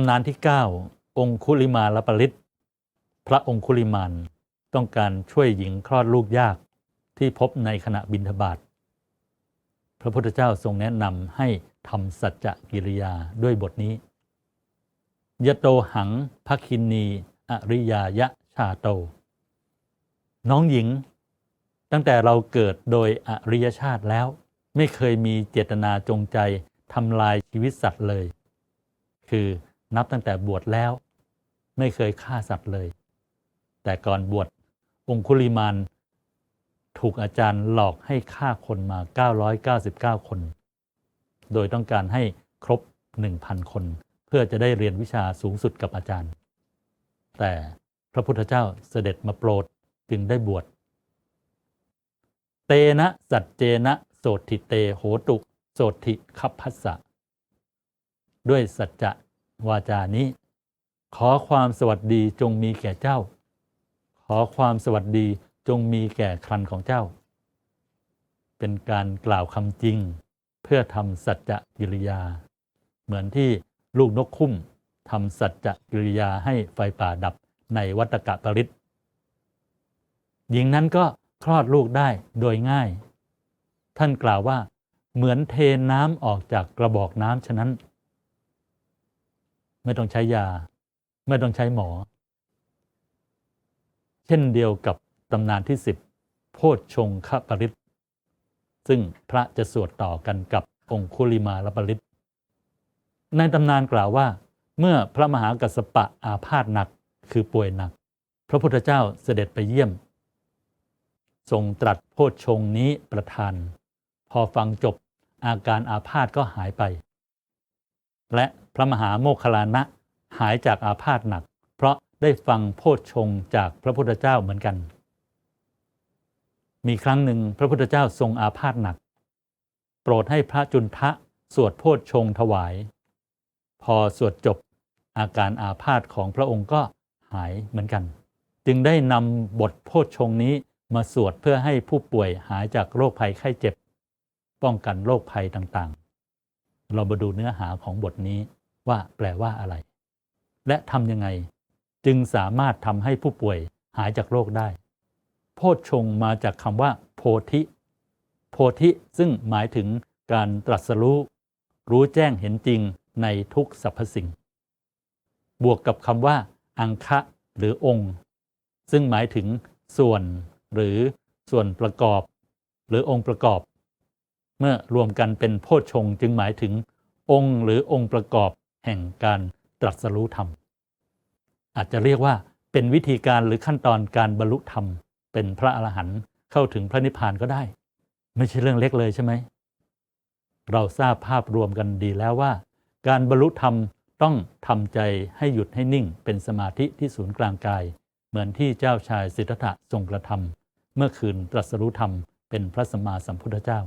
ำนานที่ 9 องคุลิมาลปริตพระองคุลิมานต้องการช่วยหญิงคลอดลูกยากที่พบในขณะบินทบาทพระพุทธเจ้าทรงแนะนำให้ทำสัจจกิริยาด้วยบทนี้ยะโตหังภคินี อริยายะชาโต น้องหญิง ตั้งแต่เราเกิดโดยอริยชาติแล้ว ไม่เคยมีเจตนาจงใจทำลายชีวิตสัตว์เลย คือ นับตั้งแต่บวชแล้วไม่เคยฆ่าสัตว์เลย แต่ก่อนบวชองคุลิมานถูกอาจารย์หลอกให้ฆ่าคนมา 999 คน โดยต้องการให้ครบ 1,000 คน เพื่อจะได้เรียนวิชาสูงสุดกับอาจารย์ แต่พระพุทธเจ้าเสด็จมาโปรดจึงได้บวช เตนะสัจเจนะโสติเตโหตุโสติคัพพัสสะด้วยสัจจะ วาจานี้ ขอความสวัสดีจงมีแก่เจ้า ขอความสวัสดีจงมีแก่ครันของเจ้า เป็นการกล่าวคำจริง เพื่อทำสัจจะกิริยา เหมือนที่ลูกนกคุ้มทำสัจจะกิริยาให้ไฟป่าดับในวัตกะปริตหญิงนั้นก็คลอดลูกได้โดยง่าย ท่านกล่าวว่า เหมือนเทน้ำออกจากกระบอกน้ำฉะนั้น ไม่ต้องใช้ยา ไม่ต้องใช้หมอ เช่นเดียวกับตำนานที่10โพชฌงคปริตซึ่งพระจะสวดต่อกันกับองคุลิมาลปริตในตำนานกล่าวว่า เมื่อพระมหากัสปะอาพาธหนักคือป่วยหนัก พระพุทธเจ้าเสด็จไปเยี่ยม ทรงตรัสโพชฌงนี้ประทาน พอฟังจบอาการอาพาธก็หายไป และพระมหาโมคคลานะหายจากอาพาธหนัก เพราะได้ฟังโพชฌงจากพระพุทธเจ้าเหมือนกัน มีครั้งหนึ่งพระพุทธเจ้าทรงอาพาธหนัก โปรดให้พระจุนทะสวดโพชฌงถวาย พอสวดจบอาการอาพาธของพระองค์ก็หายเหมือนกัน จึงได้นำบทโพชฌงนี้มาสวดเพื่อให้ผู้ป่วยหายจากโรคภัยไข้เจ็บ ป้องกันโรคภัยต่างๆ เรามาดูเนื้อหาของบทนี้ว่าแปลว่าอะไร และทำยังไงจึงสามารถทำให้ผู้ป่วยหายจากโรคได้ โพชฌงมาจากคำว่า โพธิ โพธิซึ่งหมายถึงการตรัสรู้ รู้แจ้งเห็นจริงในทุกสรรพสิ่ง บวกกับคำว่า อังคะหรือองค์ ซึ่งหมายถึงส่วนหรือส่วนประกอบ หรือองค์ประกอบ เมื่อรวมกันเป็นโพชฌงจึงหมายถึงองค์หรือองค์ประกอบแห่งการตรัสรู้ธรรม อาจจะเรียกว่าเป็นวิธีการหรือขั้นตอนการบรรลุธรรม เป็นพระอรหันต์เข้าถึงพระนิพพานก็ได้ ไม่ใช่เรื่องเล็กเลยใช่ไหม เราทราบภาพรวมกันดีแล้วว่า การบรรลุธรรมต้องทำใจให้หยุดให้นิ่งเป็นสมาธิที่ศูนย์กลางกาย เหมือนที่เจ้าชายสิทธัตถะทรงกระทำเมื่อคืนตรัสรู้ธรรมเป็นพระสัมมาสัมพุทธเจ้า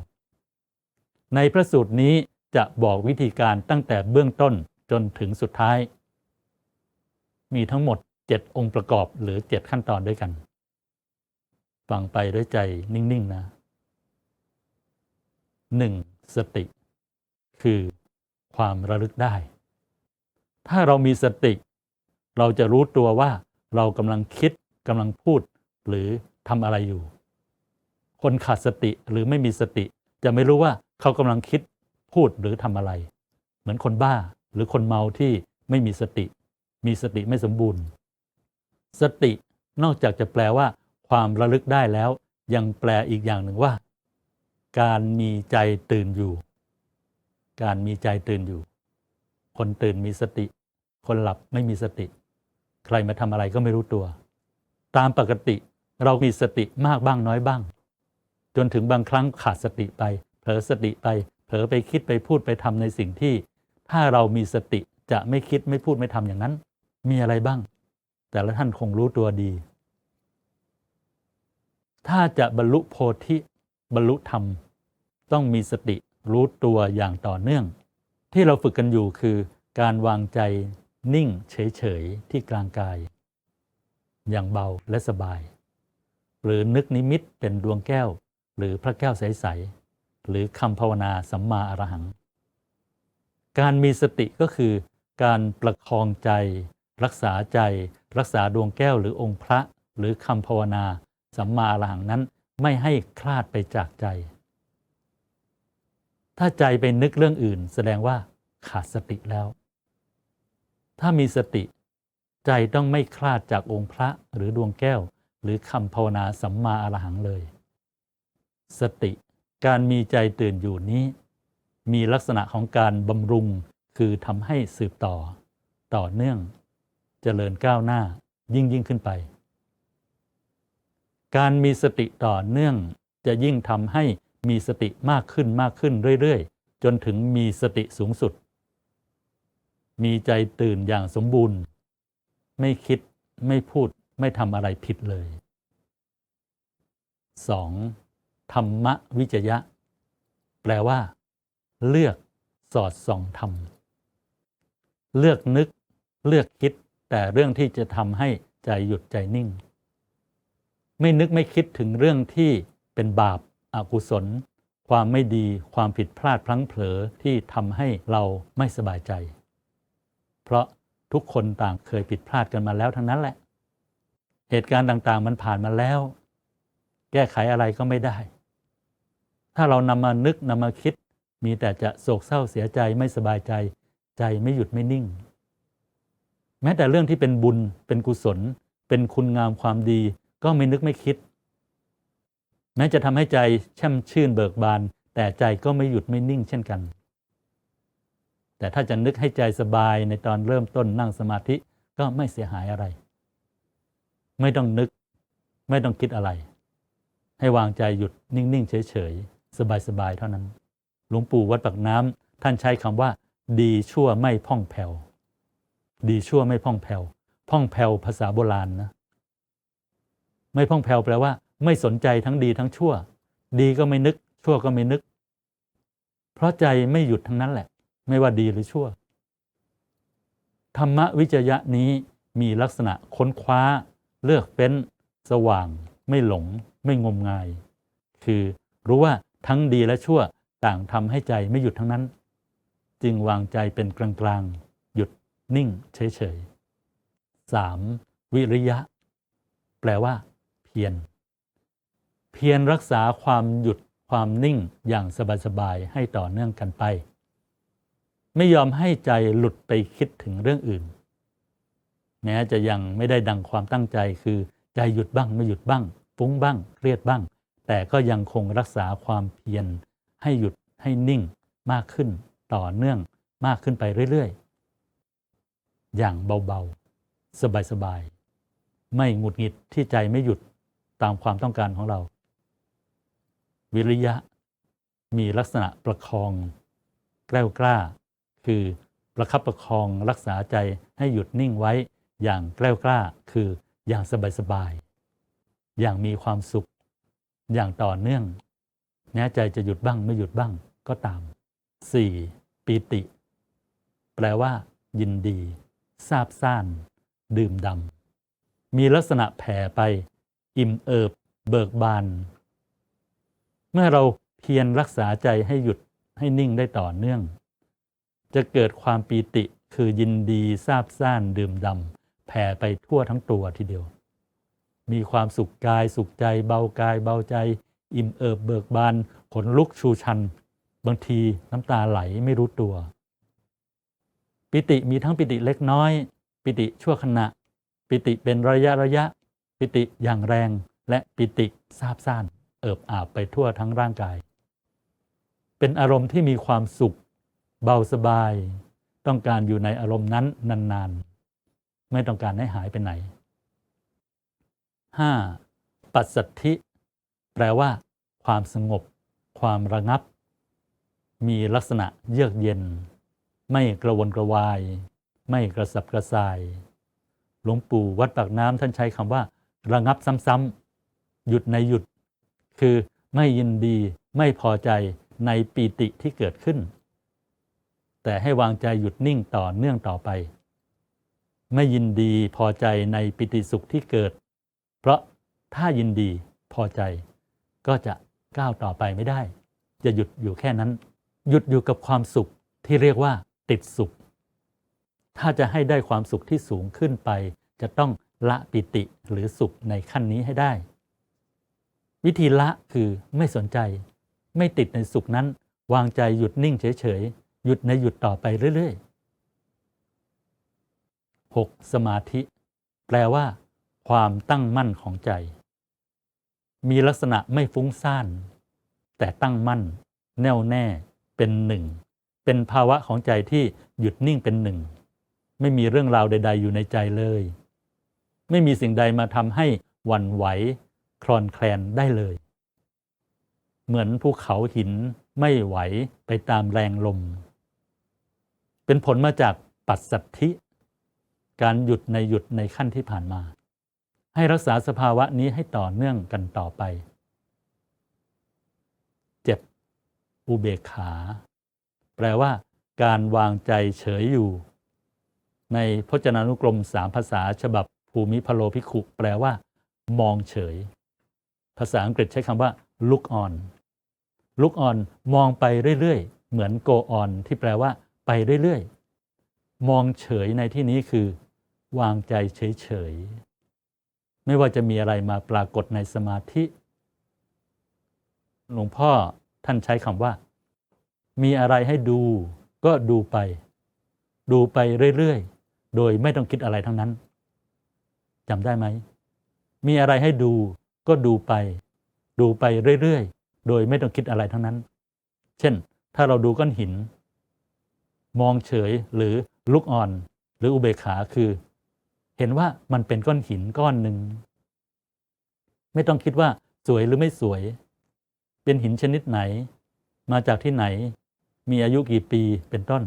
ในพระสูตรนี้จะบอกวิธีการตั้งแต่เบื้องต้นจนถึงสุดท้าย มีทั้งหมด 7 องค์ประกอบหรือ 7 ขั้นตอนด้วยกัน ฟังไปด้วยใจนิ่ง ๆ นะ 1. สติ คือความระลึกได้ ถ้าเรามีสติ เราจะรู้ตัวว่าเรากำลังคิดกำลังพูดหรือทำอะไรอยู่ คนขาดสติหรือไม่มีสติจะไม่รู้ว่า เขากำลังคิดพูดหรือทำอะไร เหมือนคนบ้าหรือคนเมาที่ไม่มีสติ มีสติไม่สมบูรณ์ สตินอกจากจะแปลว่า ความระลึกได้แล้ว ยังแปลอีกอย่างหนึ่งว่า การมีใจตื่นอยู่ การมีใจตื่นอยู่ คนตื่นมีสติ คนหลับไม่มีสติ ใครมาทำอะไรก็ไม่รู้ตัว ตามปกติเรามีสติมากบ้างน้อยบ้าง จนถึงบางครั้งขาดสติไป ลอสติไป เผลอไปคิดไปพูดไปทำในสิ่งที่ ถ้าเรามีสติจะไม่คิดไม่พูดไม่ทำอย่างนั้น มีอะไรบ้าง แต่ละท่านคงรู้ตัวดี ถ้าจะบรรลุโพธิบรรลุธรรม ต้องมีสติรู้ตัวอย่างต่อเนื่อง ที่เราฝึกกันอยู่คือการวางใจนิ่งเฉยๆ ที่กลางกาย อย่างเบาและสบาย หรือนึกนิมิตเป็นดวงแก้ว หรือพระแก้วใสๆ หรือคำภาวนาสัมมาอรหัง การมีสติก็คือ การประคองใจ รักษาใจ รักษาดวงแก้วหรือองค์พระ หรือคำภาวนา สัมมาอรหังนั้นไม่ให้คลาดไปจากใจ ถ้าใจไปนึกเรื่องอื่น แสดงว่าขาดสติแล้ว ถ้ามีสติ ใจต้องไม่คลาดจากองค์พระหรือดวงแก้ว หรือคำภาวนาสัมมาอรหังเลย สติ การมีใจตื่นอยู่นี้ มีลักษณะของการบำรุงคือทำให้สืบต่อ ต่อเนื่องเจริญก้าวหน้ายิ่งยิ่งขึ้นไป การมีสติต่อเนื่องจะยิ่งทำให้มีสติมากขึ้นมากขึ้นเรื่อยๆ จนถึงมีสติสูงสุด มีใจตื่นอย่างสมบูรณ์ ไม่คิดไม่พูดไม่ทำอะไรผิดเลย 2. ธรรมวิจยะ แปลว่า เลือกสอดส่องธรรม เลือกนึก เลือกคิด แต่เรื่องที่จะทำให้ใจหยุดใจนิ่ง ไม่นึกไม่คิดถึงเรื่องที่เป็นบาปอากุศล ความไม่ดีความผิดพลาดพลั้งเผลอที่ทำให้เราไม่สบายใจ เพราะทุกคนต่างเคยผิดพลาดกันมาแล้วทั้งนั้นแหละ เหตุการณ์ต่างๆ มันผ่านมาแล้ว แก้ไขอะไรก็ไม่ได้ ถ้าเรานำมานึกนำมาคิด มีแต่จะโศกเศร้าเสียใจไม่สบายใจ ใจไม่หยุดไม่นิ่ง แม้แต่เรื่องที่เป็นบุญเป็นกุศล เป็นคุณงามความดี ก็ไม่นึกไม่คิด แม้จะทำให้ใจแช่มชื่นเบิกบาน แต่ใจก็ไม่หยุดไม่นิ่งเช่นกัน แต่ถ้าจะนึกให้ใจสบายในตอนเริ่มต้นนั่งสมาธิก็ไม่เสียหายอะไร ไม่ต้องนึก ไม่ต้องคิดอะไร ให้วางใจหยุดนิ่ง ๆ เฉย ๆ สบายๆเท่านั้น หลวงปู่วัดปากน้ำท่านใช้คำว่า ดีชั่วไม่พ่องแผ่วดีชั่วไม่พ่องแผ่วพ่องแผ่วภาษาโบราณนะไม่พ่องแผ่วแปลว่า ไม่สนใจทั้งดีทั้งชั่ว ดีก็ไม่นึก ชั่วก็ไม่นึก เพราะใจไม่หยุดทั้งนั้นแหละ ไม่ว่าดีหรือชั่ว ธรรมวิจยะนี้มีลักษณะค้นคว้า เลือกเป็นสว่าง ไม่หลง ไม่งมงาย คือรู้ว่า ทั้งดีและชั่วต่างทำให้ใจไม่หยุดทั้งนั้น จึงวางใจเป็นกลางๆ หยุดนิ่งเฉยๆ 3. วิริยะ แปลว่า เพียรเพียรรักษาความหยุดความนิ่งอย่างสบายๆให้ต่อเนื่องกันไป ไม่ยอมให้ใจหลุดไปคิดถึงเรื่องอื่น แม้จะยังไม่ได้ดังความตั้งใจคือใจหยุดบ้างไม่หยุดบ้างฟุ้งบ้างเครียดบ้าง แต่ก็ยังคงรักษาความเพียรให้หยุดให้นิ่งมากขึ้นต่อเนื่องมากขึ้นไปเรื่อยๆ อย่างเบาๆ สบายๆ ไม่หงุดหงิดที่ใจไม่หยุดตามความต้องการของเรา วิริยะมีลักษณะประคอง แกล้วกล้า คือประคับประคองรักษาใจให้หยุดนิ่งไว้อย่างแกล้วกล้าคืออย่างสบายๆ อย่างมีความสุข อย่างต่อเนื่องแม้ใจจะหยุดบ้างไม่หยุดบ้างก็ตาม 4. ปีติ แปลว่า ยินดีซาบซ่าน ดื่มดำมีลักษณะแผ่ไป อิ่มเอิบ เบิกบาน เมื่อเราเพียรรักษาใจให้หยุดให้นิ่งได้ต่อเนื่อง จะเกิดความปีติคือยินดีซาบซ่าน ดื่มดำแผ่ไปทั่วทั้งตัวทีเดียว มีความสุขกายสุขใจ เบากายเบาใจ อิ่มเอิบเบิกบานขนลุกชูชัน บางทีน้ำตาไหลไม่รู้ตัว ปิติมีทั้งปิติเล็กน้อย ปิติชั่วขณะ ปิติเป็นระยะระยะ ปิติอย่างแรงและปิติซาบซ่านเอิบอาบไปทั่วทั้งร่างกาย เป็นอารมณ์ที่มีความสุข เบาสบาย ต้องการอยู่ในอารมณ์นั้นนานๆ ไม่ต้องการให้หายไปไหน 5. ปัสสัทธิ แปลว่า ความสงบ ความระงับ มีลักษณะเยือกเย็น ไม่กระวนกระวาย ไม่กระสับกระส่าย หลวงปู่วัดปากน้ำท่านใช้คำว่า ระงับซ้ำๆหยุดในหยุด คือไม่ยินดีไม่พอใจในปีติที่เกิดขึ้น แต่ให้วางใจหยุดนิ่งต่อเนื่องต่อไป ไม่ยินดีพอใจในปิติสุขที่เกิด เพราะถ้ายินดีพอใจก็จะก้าวต่อไปไม่ได้ จะหยุดอยู่แค่นั้น หยุดอยู่กับความสุขที่เรียกว่าติดสุข ถ้าจะให้ได้ความสุขที่สูงขึ้นไป จะต้องละปิติหรือสุขในขั้นนี้ให้ได้ วิธีละคือไม่สนใจ ไม่ติดในสุขนั้น วางใจหยุดนิ่งเฉยๆ หยุดในหยุดต่อไปเรื่อยๆ 6. สมาธิ แปลว่า ความตั้งมั่นของใจ มีลักษณะไม่ฟุ้งซ่าน แต่ตั้งมั่น แน่วแน่เป็นหนึ่ง เป็นภาวะของใจที่หยุดนิ่งเป็นหนึ่ง ไม่มีเรื่องราวใด ๆ อยู่ในใจเลย ไม่มีสิ่งใดมาทำให้หวั่นไหวคลอนแคลนได้เลย เหมือนภูเขาหินไม่ไหวไปตามแรงลม เป็นผลมาจากปัสสัทธิ การหยุดในหยุดในขั้นที่ผ่านมา ให้รักษาสภาวะนี้ให้ต่อเนื่องกันต่อไป 7. อุเบกขา แปลว่าการวางใจเฉยอยู่ ในพจนานุกรมสามภาษาฉบับภูมิพโลพิคุแปลว่า มองเฉย ภาษาอังกฤษใช้คำว่า look on look on มองไปเรื่อยๆ เหมือน go on ที่แปลว่า ไปเรื่อยๆ มองเฉยในที่นี้คือ วางใจเฉยๆ ไม่ว่าจะมีอะไรมาปรากฏในสมาธิ หลวงพ่อท่านใช้คำว่า มีอะไรให้ดูก็ดูไป ดูไปเรื่อยๆ โดยไม่ต้องคิดอะไรทั้งนั้นจำได้ไหม มีอะไรให้ดูก็ดูไป ดูไปเรื่อยๆ โดยไม่ต้องคิดอะไรทั้งนั้น เช่น ถ้าเราดูก้อนหิน มองเฉยหรือลุกอ่อน หรืออุเบกขาคือ เห็นว่ามันเป็นก้อนหินก้อนหนึ่ง ไม่ต้องคิดว่าสวยหรือไม่สวย เป็นหินชนิดไหน มาจากที่ไหน มีอายุกี่ปีเป็นต้น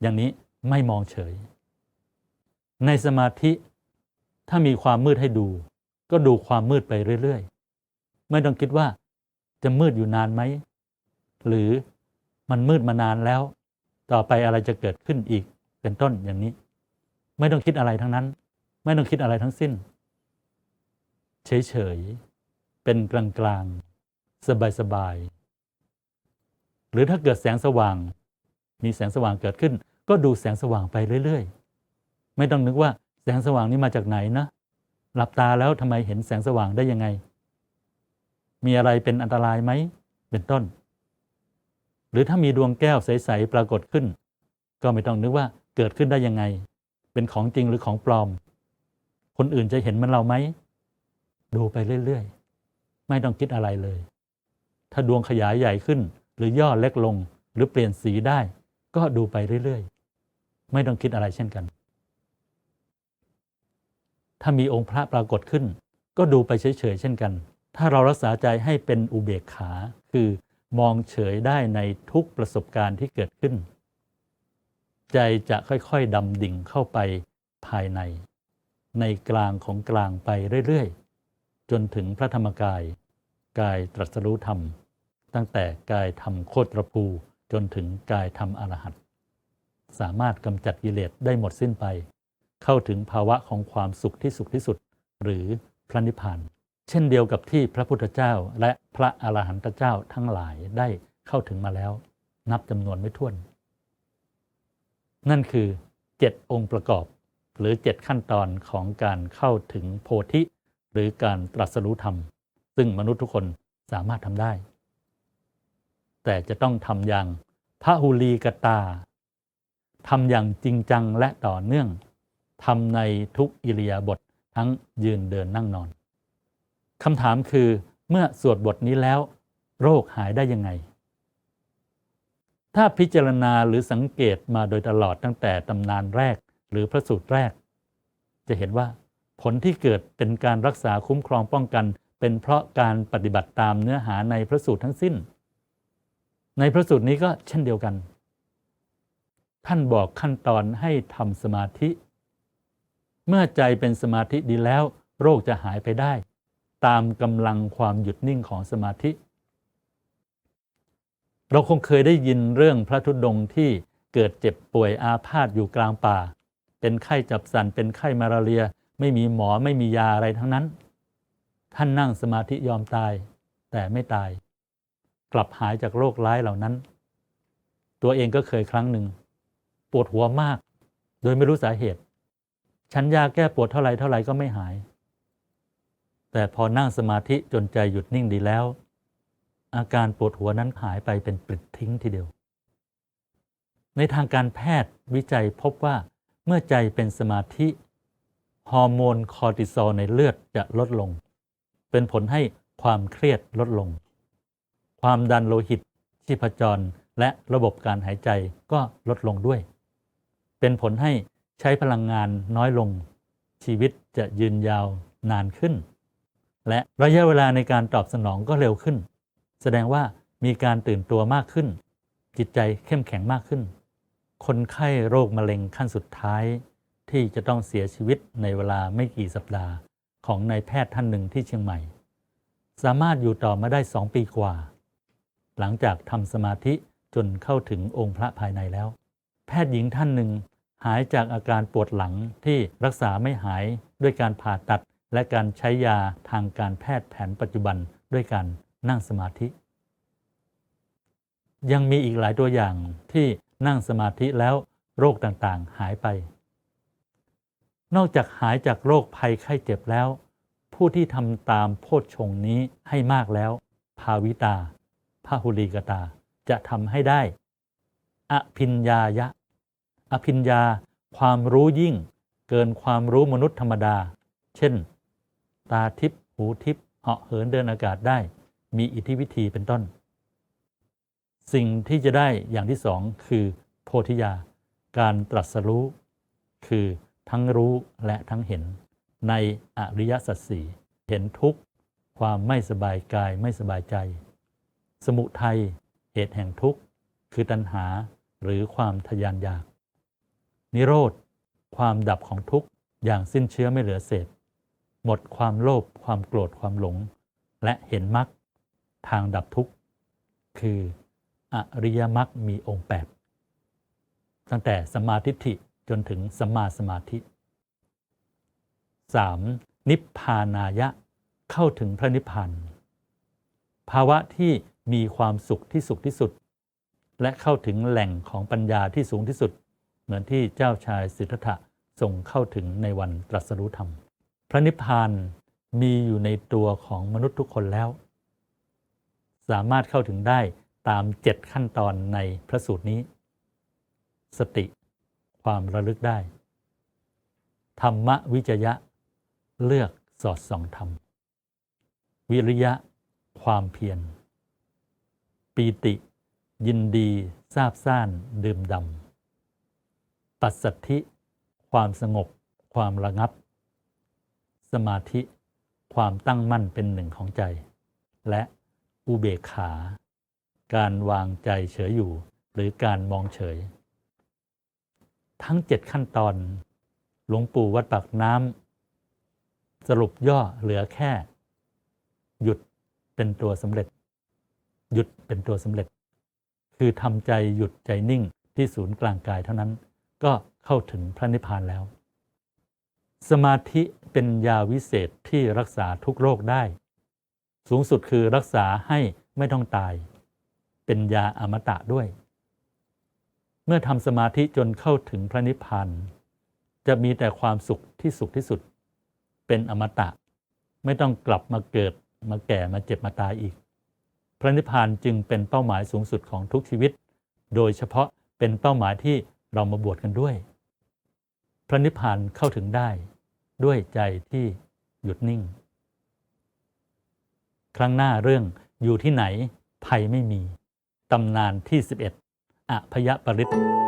อย่างนี้ไม่มองเฉย ในสมาธิถ้ามีความมืดให้ดู ก็ดูความมืดไปเรื่อยๆ ไม่ต้องคิดว่าจะมืดอยู่นานไหม หรือมันมืดมานานแล้ว ต่อไปอะไรจะเกิดขึ้นอีกเป็นต้นอย่างนี้ ไม่ต้องคิดอะไรทั้งนั้น ไม่ต้องคิดอะไรทั้งสิ้น เฉยๆเป็นกลางๆสบายๆหรือถ้าเกิดแสงสว่าง มีแสงสว่างเกิดขึ้น ก็ดูแสงสว่างไปเรื่อย ๆ ไม่ต้องนึกว่าแสงสว่างนี้มาจากไหนนะ หลับตาแล้วทำไมเห็นแสงสว่างได้ยังไง มีอะไรเป็นอันตรายไหม เป็นต้น หรือถ้ามีดวงแก้วใส ๆ ปรากฏขึ้น ก็ไม่ต้องนึกว่าเกิดขึ้นได้ยังไง เป็นของจริงหรือของปลอม คนอื่นจะเห็นมันเราไหม ดูไปเรื่อยๆ ไม่ต้องคิดอะไรเลย ถ้าดวงขยายใหญ่ขึ้น หรือย่อเล็กลง หรือเปลี่ยนสีได้ ก็ดูไปเรื่อยๆ ไม่ต้องคิดอะไรเช่นกัน ถ้ามีองค์พระปรากฏขึ้น ก็ดูไปเฉยๆ เช่นกัน ถ้าเรารักษาใจให้เป็นอุเบกขา คือมองเฉยได้ในทุกประสบการณ์ที่เกิดขึ้น ใจจะค่อยๆดำดิ่งเข้าไปภายใน ในกลางของกลางไปเรื่อยๆ จนถึงพระธรรมกาย กายตรัสรู้ธรรม ตั้งแต่กายธรรมโคตรภูจนถึงกายธรรมอรหัตสามารถกำจัดกิเลสได้หมดสิ้นไป เข้าถึงภาวะของความสุขที่สุขที่สุด หรือพระนิพพานเช่นเดียวกับที่พระพุทธเจ้าและพระอรหันตเจ้าทั้งหลายได้เข้าถึงมาแล้ว นับจำนวนไม่ถ้วน นั่นคือเจ็ดองค์ประกอบ หรือเจ็ดขั้นตอนของการเข้าถึงโพธิ หรือการตรัสรู้ธรรม ซึ่งมนุษย์ทุกคนสามารถทำได้ แต่จะต้องทำอย่างพระหุลีกตาทำอย่างจริงจังและต่อเนื่องทำในทุกอิริยาบถททั้งยืนเดินนั่งนอนคำถามคือเมื่อสวดบทนี้แล้ว โรคหายได้ยังไง ถ้าพิจารณาหรือสังเกตมาโดยตลอดตั้งแต่ตำนานแรกหรือพระสูตรแรก จะเห็นว่าผลที่เกิดเป็นการรักษาคุ้มครองป้องกัน เป็นเพราะการปฏิบัติตามเนื้อหาในพระสูตรทั้งสิ้น ในพระสูตรนี้ก็เช่นเดียวกัน ท่านบอกขั้นตอนให้ทำสมาธิ เมื่อใจเป็นสมาธิดีแล้ว โรคจะหายไปได้ ตามกำลังความหยุดนิ่งของสมาธิ เราคงเคยได้ยินเรื่องพระธุดงที่เกิดเจ็บป่วยอาพาธอยู่กลางป่า เป็นไข้จับสันเป็นไข้มาลาเรีย ไม่มีหมอไม่มียาอะไรทั้งนั้น ท่านนั่งสมาธิยอมตาย แต่ไม่ตาย กลับหายจากโรคร้ายเหล่านั้น ตัวเองก็เคยครั้งหนึ่ง ปวดหัวมาก โดยไม่รู้สาเหตุ ฉันยาแก้ปวดเท่าไรเท่าไรก็ไม่หาย แต่พอนั่งสมาธิจนใจหยุดนิ่งดีแล้ว อาการปวดหัวนั้นหายไปเป็นปลิดทิ้งทีเดียว ในทางการแพทย์วิจัยพบว่าเมื่อใจเป็นสมาธิ ฮอร์โมนคอร์ติซอลในเลือดจะลดลง เป็นผลให้ความเครียดลดลง ความดันโลหิต ชีพจรและระบบการหายใจก็ลดลงด้วย เป็นผลให้ใช้พลังงานน้อยลง ชีวิตจะยืนยาวนานขึ้น และระยะเวลาในการตอบสนองก็เร็วขึ้น แสดงว่ามีการตื่นตัวมากขึ้น จิตใจเข้มแข็งมากขึ้น คนไข้โรคมะเร็งขั้นสุดท้าย ที่จะต้องเสียชีวิตในเวลาไม่กี่สัปดาห์ ของนายแพทย์ท่านหนึ่งที่เชียงใหม่ สามารถอยู่ต่อมาได้สองปีกว่า หลังจากทำสมาธิจนเข้าถึงองค์พระภายในแล้ว แพทย์หญิงท่านหนึ่งหายจากอาการปวดหลังที่รักษาไม่หายด้วยการผ่าตัด และการใช้ยาทางการแพทย์แผนปัจจุบันด้วยการ นั่งสมาธิ ยังมีอีกหลายตัวอย่างที่นั่งสมาธิแล้วโรคต่างๆ หายไป นอกจากหายจากโรคภัยไข้เจ็บแล้ว ผู้ที่ทำตามโพชฌงนี้ให้มากแล้ว ภาวิตาพาหุลีกตาจะทำให้ได้ อภิญญายะ อภิญญาความรู้ยิ่งเกินความรู้มนุษย์ธรรมดา เช่น ตาทิพหูทิพเหาะเหินเดินอากาศได้ มีอิทธิวิธีเป็นต้น สิ่งที่จะได้อย่างที่สองคือโพธิญาการตรัสรู้ คือทั้งรู้และทั้งเห็น ในอริยสัจสี่เห็นทุกข์ ความไม่สบายกายไม่สบายใจ สมุทัยเหตุแห่งทุกข์ คือตัณหาหรือความทยานอยาก นิโรธ ความดับของทุกข์อย่างสิ้นเชื้อไม่เหลือเศษ หมดความโลภความโกรธความหลง และเห็นมรรค ทางดับทุกข์คืออริยมรรคมีองค์ 8 ตั้งแต่สมาทิฏฐิจนถึงสัมมาสมาธิ 3. นิพพานายะเข้าถึงพระนิพพานภาวะที่มีความสุขที่สุขที่สุด และเข้าถึงแหล่งของปัญญาที่สูงที่สุด เหมือนที่เจ้าชายสิทธัตถะทรงเข้าถึงในวันตรัสรู้ธรรม พระนิพพานมีอยู่ในตัวของมนุษย์ทุกคนแล้ว สามารถเข้าถึงได้ตามเจ็ดขั้นตอนในพระสูตรนี้ สติ ความระลึกได้ ธรรมวิจยะ เลือกสอดส่องธรรม วิริยะ ความเพียร ปีติ ยินดีซาบซ่านดื่มดำ ปัสสัทธิ ความสงบ ความระงับ สมาธิ ความตั้งมั่นเป็นหนึ่งของใจ และ อุเบกขา การวางใจเฉยอยู่ หรือการมองเฉย ทั้งเจ็ดขั้นตอน หลวงปู่วัดปากน้ำสรุปย่อเหลือแค่ หยุดเป็นตัวสำเร็จ หยุดเป็นตัวสำเร็จ คือทำใจหยุดใจนิ่งที่ศูนย์กลางกายเท่านั้น ก็เข้าถึงพระนิพพานแล้ว สมาธิเป็นยาวิเศษที่รักษาทุกโรคได้ สูงสุดคือรักษาให้ไม่ต้องตาย เป็นยาอมตะด้วย เมื่อทำสมาธิจนเข้าถึงพระนิพพานจะมีแต่ความสุขที่สุขที่สุด เป็นอมตะ ไม่ต้องกลับมาเกิดมาแก่มาเจ็บมาตายอีก พระนิพพานจึงเป็นเป้าหมายสูงสุดของทุกชีวิต โดยเฉพาะเป็นเป้าหมายที่เรามาบวชกันด้วย พระนิพพานเข้าถึงได้ด้วยใจที่หยุดนิ่ง ครั้งหน้าเรื่องอยู่ที่ไหนภัยไม่มี ตำนานที่ 11อพยปริศ